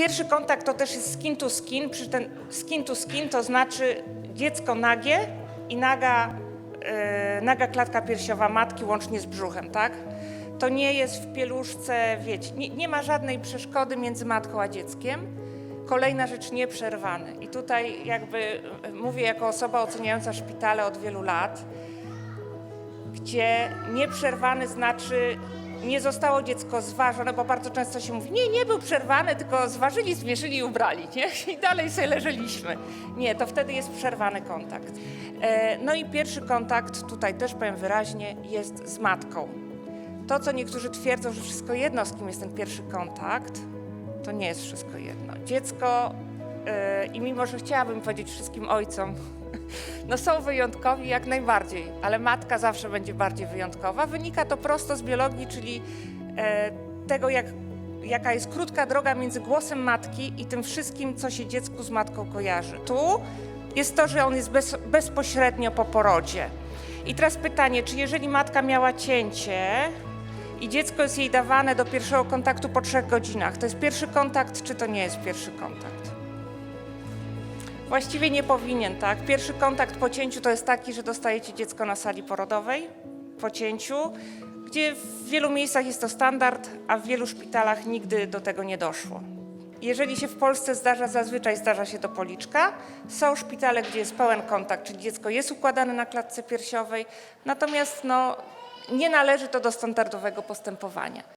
Pierwszy kontakt to też jest skin to skin. Przy ten skin to skin to znaczy dziecko nagie i naga, e, naga klatka piersiowa matki łącznie z brzuchem, tak? To nie jest w pieluszce, wiecie, nie, nie ma żadnej przeszkody między matką a dzieckiem. Kolejna rzecz, nieprzerwany. I tutaj jakby e, mówię jako osoba oceniająca szpitale od wielu lat, gdzie nieprzerwany znaczy nie zostało dziecko zważone, bo bardzo często się mówi, nie, nie był przerwany, tylko zważyli, zmierzyli i ubrali, nie? I dalej sobie leżeliśmy. Nie, to wtedy jest przerwany kontakt. E, No i pierwszy kontakt, tutaj też powiem wyraźnie, jest z matką. To, co niektórzy twierdzą, że wszystko jedno, z kim jest ten pierwszy kontakt, to nie jest wszystko jedno. Dziecko, i mimo, że chciałabym powiedzieć wszystkim ojcom, no są wyjątkowi jak najbardziej, ale matka zawsze będzie bardziej wyjątkowa. Wynika to prosto z biologii, czyli e, tego, jak, jaka jest krótka droga między głosem matki i tym wszystkim, co się dziecku z matką kojarzy. Tu jest to, że on jest bez, bezpośrednio po porodzie. I teraz pytanie, czy jeżeli matka miała cięcie i dziecko jest jej dawane do pierwszego kontaktu po trzech godzinach, to jest pierwszy kontakt, czy to nie jest pierwszy kontakt? Właściwie nie powinien, tak? Pierwszy kontakt po cięciu to jest taki, że dostajecie dziecko na sali porodowej po cięciu, gdzie w wielu miejscach jest to standard, a w wielu szpitalach nigdy do tego nie doszło. Jeżeli się w Polsce zdarza, zazwyczaj zdarza się to policzka. Są szpitale, gdzie jest pełen kontakt, czyli dziecko jest układane na klatce piersiowej, natomiast no, nie należy to do standardowego postępowania.